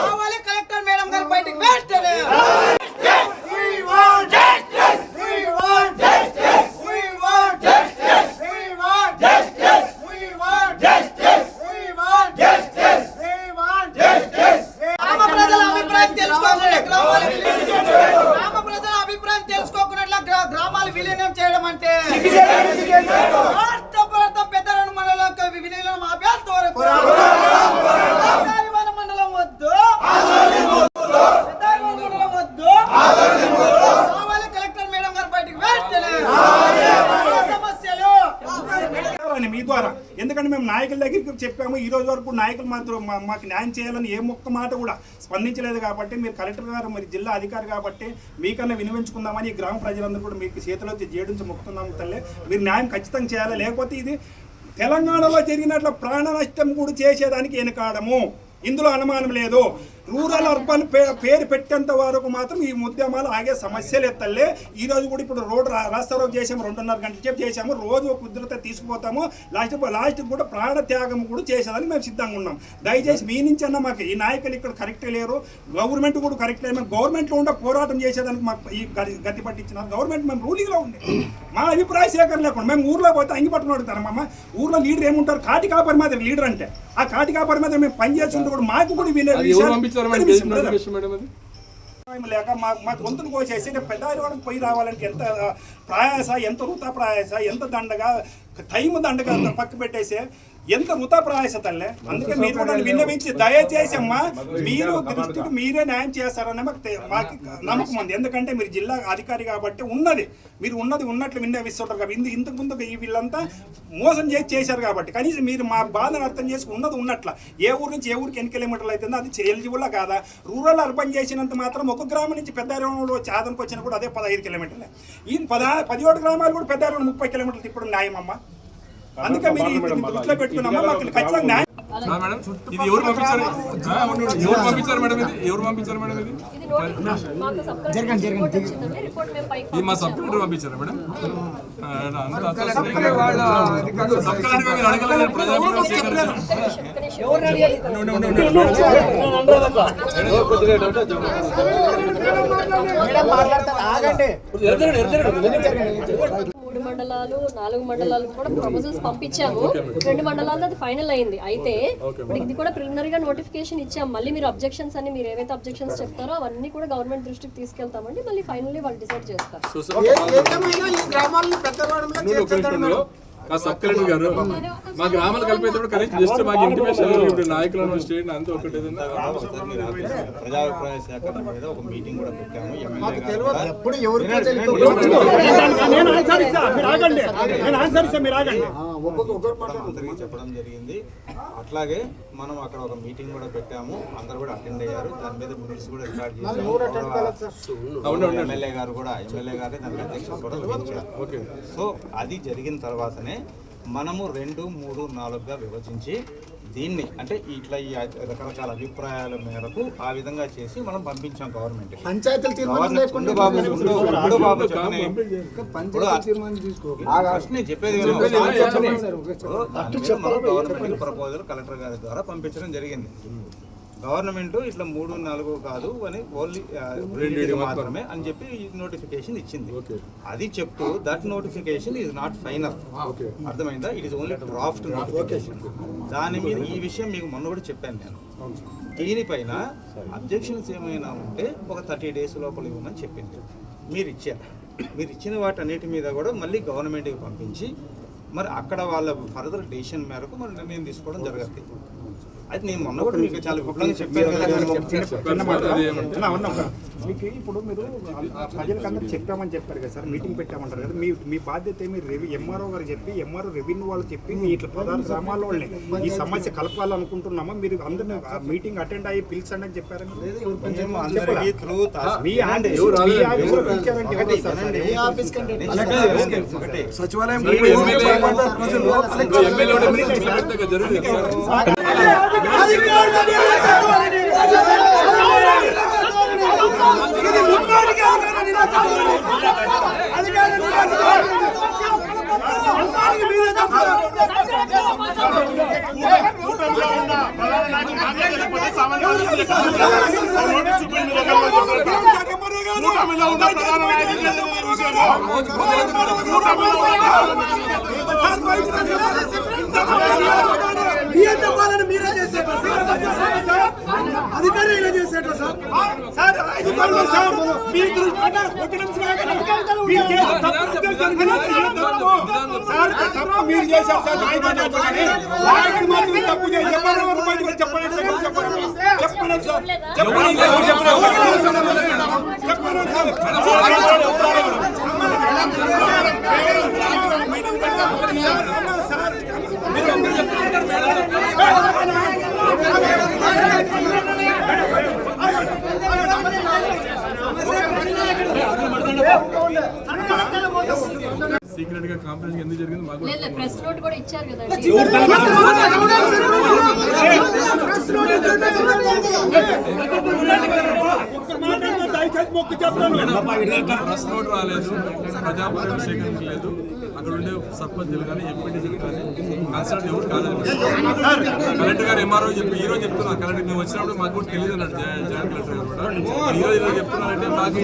కావాలి collector madam గారు బయటికి వెంటనే. అభిప్రాయం గ్రామ ప్రజల అభిప్రాయం గ్రామాలు విలీనం చేయడం అంటే రాష్ట్ర ప్రభుత్వం పెద్దలను మండలం విలీనం ఆపేంత వరకు పెద్దారివాడ మండలం వద్దు పెద్దారివాడ మండలం వద్దు కావాలి కలెక్టర్ మేడం గారు బయటికి వెంటనే సమస్యలు అని మీ ద్వారా. ఎందుకంటే మేము నాయకుల దగ్గరికి చెప్పాము ఈ రోజు వరకు నాయకులు మాత్రం మా- మాకు న్యాయం చేయాలని ఏ ఒక్క మాట కూడా స్పందించలేదు కాబట్టి మీరు కలెక్టర్ గారు మరి జిల్లా అధికారి కాబట్టి మీకన్నా వినియోగించుకుందామని ఈ గ్రామ ప్రజలందరూ కూడా మీకు చేతిలో జేడించి మొక్కుతున్నాము తల్లి. మీరు న్యాయం ఖచ్చితంగా చేయాలి. లేకపోతే ఇది తెలంగాణలో జరిగినట్లు ప్రాణ నష్టం కూడా చేసేదానికి వెనకాడము. ఇందులో అనుమానం లేదు. రూరల్ అర్బన్ పే- పేరు పెట్టేంత వరకు మాత్రం ఈ ఉద్యమాలు ఆగే సమస్యలు ఎత్తలే ఈ రోజు కూడా ఇప్పుడు రోడ్డు రా- రాస్తా రోడ్ చేసాము రెండున్నర గంటల సేపు చేసాము రోజు ఒక ఉద్రత తీసుకుపోతాము. లాస్ట్ లాస్ట్ కూడా ప్రాణ త్యాగం కూడా చేసేదానికి మేము సిద్ధంగా ఉన్నాం. దయచేసి మీ నుంచి అన్న మాకు ఈ నాయకులు ఇక్కడ కరెక్ట్ లేరు. గవర్నమెంట్ కూడా కరెక్ట్ లేదు. మేము గవర్నమెంట్లో ఉండే పోరాటం చేసేదానికి మాకు ఈ గతి పట్టించినారు. గవర్నమెంట్ మేము రూలింగ్లో ఉంది. మా అభిప్రాయ సేకరణ లేకుండా మేము ఊర్లో పోతే అంగి పట్టుకుని అమ్మ ఊర్లో లీడర్ ఏముంటారు? కాటి కాపరి మాదిరి లీడర్ అంటే. ఆ కాటి కాపరి మాదిరి మేము పని చేస్తుంటే కూడా మాకు కూడా వినే మేడం అది? లేక మా మా గొంతులు కోసేసి రేపు పెద్దవాడికి పోయి రావాలంటే ఎంత ప్రయాస ఎంత వృతా ప్రయాస ఎంత దండగా టైం దండగా పక్క పెట్టేసి ఎంత వృతా ప్రయాస తల్లే. అందుకే మీరు కూడా విన్నవించి దయచేసి అమ్మా మీరు దృష్టికి మీరే న్యాయం చేస్తారని మాకు మాకు నమ్మకం ఉంది. ఎందుకంటే మీరు జిల్లా అధికారి కాబట్టి ఉన్నది. మీరు ఉన్నది ఉన్నట్లు విన్నవిస్తుంటారు కాబట్టి ఇంతకు ముందు ఈ వీళ్ళంతా మోసం చేసి చేశారు కాబట్టి. కనీసం మీరు మా బాధను అర్థం చేసి ఉన్నది ఉన్నట్ల. ఏ ఊరు నుంచి ఏ ఊరికి ఎన్ని కిలోమీటర్లు అవుతుందో అది ఎలిజిబుల్ కాదా? రూరల్ అర్బన్ చేసినంత మాత్రం ఒక గ్రామం నుంచి పెద్ద చాదనకు వచ్చినా కూడా అదే పదహైదు కిలోమీటర్లే. ఈ పద పదిహేడు గ్రామాలు కూడా పెద్ద ముప్పై కిలోమీటర్లు తిప్పడం న్యాయం అమ్మా అందుకే మీరు ఇది దృష్టిలో పెట్టుకున్నామా మాకు ఖచ్చితంగా మేడం ఇది ఎవరు పంపించారు. ఎవరు పంపించారు మేడం ఇది ఎవరు పంపించారు మేడం ఇది మా సబ్ కలెక్టర్ పంపించారా మేడం ఆ, అంత అసలు సబ్ కలెక్టర్ గారు మీరు అడగలేదు ప్రజాప్రభుత్వం సేకరించారు మండలాలు నాలుగు మండలాలు కూడా ప్రపోజల్స్ పంపించాము. రెండు మండలాల్లో అది ఫైనల్ అయింది. అయితే ఇప్పుడు ఇది కూడా ప్రిలిమినరీగా నోటిఫికేషన్ ఇచ్చాం. మళ్ళీ మీరు అబ్జెక్షన్స్ అని మీరు ఏవైతే అబ్జెక్షన్స్ చెప్తారో అవన్నీ కూడా గవర్నమెంట్ దృష్టికి తీసుకెళ్తామండి. మళ్ళీ ఫైనల్లీ వాళ్ళు డిసైడ్ చేస్తారు. ఆ సబ్ కలెక్టర్ గారు. మా గ్రామాలు కలిపేటప్పుడు కనీసం జస్ట్ మాకు ఇంటిమేషన్ ఇప్పుడు నాయకులను స్టేట్ అంతా ఒకటి ప్రజాభిప్రాయ సేకరణ మీద ఒక మీటింగ్ కూడా పెట్టాము. ఆగండి నేను ఆన్సర్ ఇస్తా మీరు ఆగండి చెప్పడం అందరికీ చెప్పడం జరిగింది. అట్లాగే మనం అక్కడ ఒక మీటింగ్ కూడా పెట్టాము. అందరు కూడా అటెండ్ అయ్యారు. దాని మీద మినిట్స్ కూడా రికార్డ్ చేశాము. ఎమ్మెల్యే గారు కూడా ఎమ్మెల్యే గారే దానికి అధ్యక్షత కూడా సో అది జరిగిన తర్వాతనే మనము రెండు మూడు నాలుగుగా విభజించి దీన్ని అంటే ఇట్లా ఈ రకరకాల అభిప్రాయాల మేరకు ఆ విధంగా చేసి మనం పంపించాం గవర్నమెంట్ చెప్పేది గవర్నమెంట్ ప్రపోజల్ కలెక్టర్ గారి ద్వారా పంపించడం జరిగింది. గవర్నమెంట్ ఇట్లా మూడు నాలుగు కాదు అని ఓన్లీ రెండు మాత్రమే అని చెప్పి నోటిఫికేషన్ ఇచ్చింది. అది చెప్తూ that notification is not final అర్థమైందా? It is only draft notification దాని మీద ఈ విషయం మీకు మొన్న కూడా చెప్పాను నేను. దీనిపైన అబ్జెక్షన్స్ ఏమైనా ఉంటే ఒక థర్టీ డేస్ లోపల ఇవ్వమని చెప్పింది. మీరు ఇచ్చారు. మీరు ఇచ్చిన వాటన్నిటి మీద కూడా మళ్ళీ గవర్నమెంట్కి పంపించి మరి అక్కడ వాళ్ళ ఫర్దర్ డెసిషన్ మేరకు మరి నిర్ణయం తీసుకోవడం జరగదు. అయితే నేను మొన్న కూడా మీకు చాలా విపులంగా చెప్పాను. మీకు ఇప్పుడు మీరు ప్రజలకు అందరూ చెప్పామని చెప్పారు కదా సార్ మీటింగ్ పెట్టామంటారు కదా మీ మీ బాధ్యత ఏమి? రెవె ఎంఆర్ఓ గారు చెప్పి ఎంఆర్ఓ రెవెన్యూ వాళ్ళు చెప్పి మీ ఇట్లా ప్రధాన గ్రామాల వాళ్ళని ఈ సమస్య కలపాలనుకుంటున్నామా? మీరు అందరిని మీటింగ్ అటెండ్ అయ్యి పిలిచండి అని చెప్పారు సచివాలయం ఇప్పుడు ఎమ్మెల్యే ఇప్పుడు ఎమ్మెల్యే ఉంటే మీరు ఇట్లా పెద్దగా జరగదు సార్ కూటమిలో ఉన్న ప్రధాన నాయకులు లేకపోతే సామాన్య ప్రజలకు చెప్పాలి. నోటీస్ చూపించి మీరు ఎక్కడ పోతున్నారు? కూటమిలో ఉన్న ప్రధాన నాయకులు విషయంలో మీరే చేసే అధికారి ఇలా చేసేట సార్. సార్ ఐదు సార్ ఒక నిమిషం మీరు సార్ తప్పు మీరు చేశారు సార్ నాయకుడు మాత్రం తప్పు చేసి చెప్పండి చెప్పండి సార్ చెప్పండి చెప్పండి సార్ చెప్పండి చెప్పండి కాంప్రమైజ్ ఎందుకు జరిగింది మాకు కూడా లేదు ప్రెస్ నోట్ కూడా ఇచ్చారు కదండి ప్రెస్ నోట్ రాలేదు ప్రజాపాలన అక్కడ ఉండే సర్పంచులు కానీ ఎంపీటీసీలు కానీ కన్సల్ట్ ఎవరు కాలేదు కలెక్టర్ గారు ఎంఆర్ఓ చెప్పి ఈ రోజు చెప్తున్నారు కలెక్టర్ మేము వచ్చినప్పుడు మాకు కూడా తెలియదు అన్నాడు జాయింట్ కలెక్టర్ గారు కూడా ఈ రోజు చెప్తున్నారంటే మాకు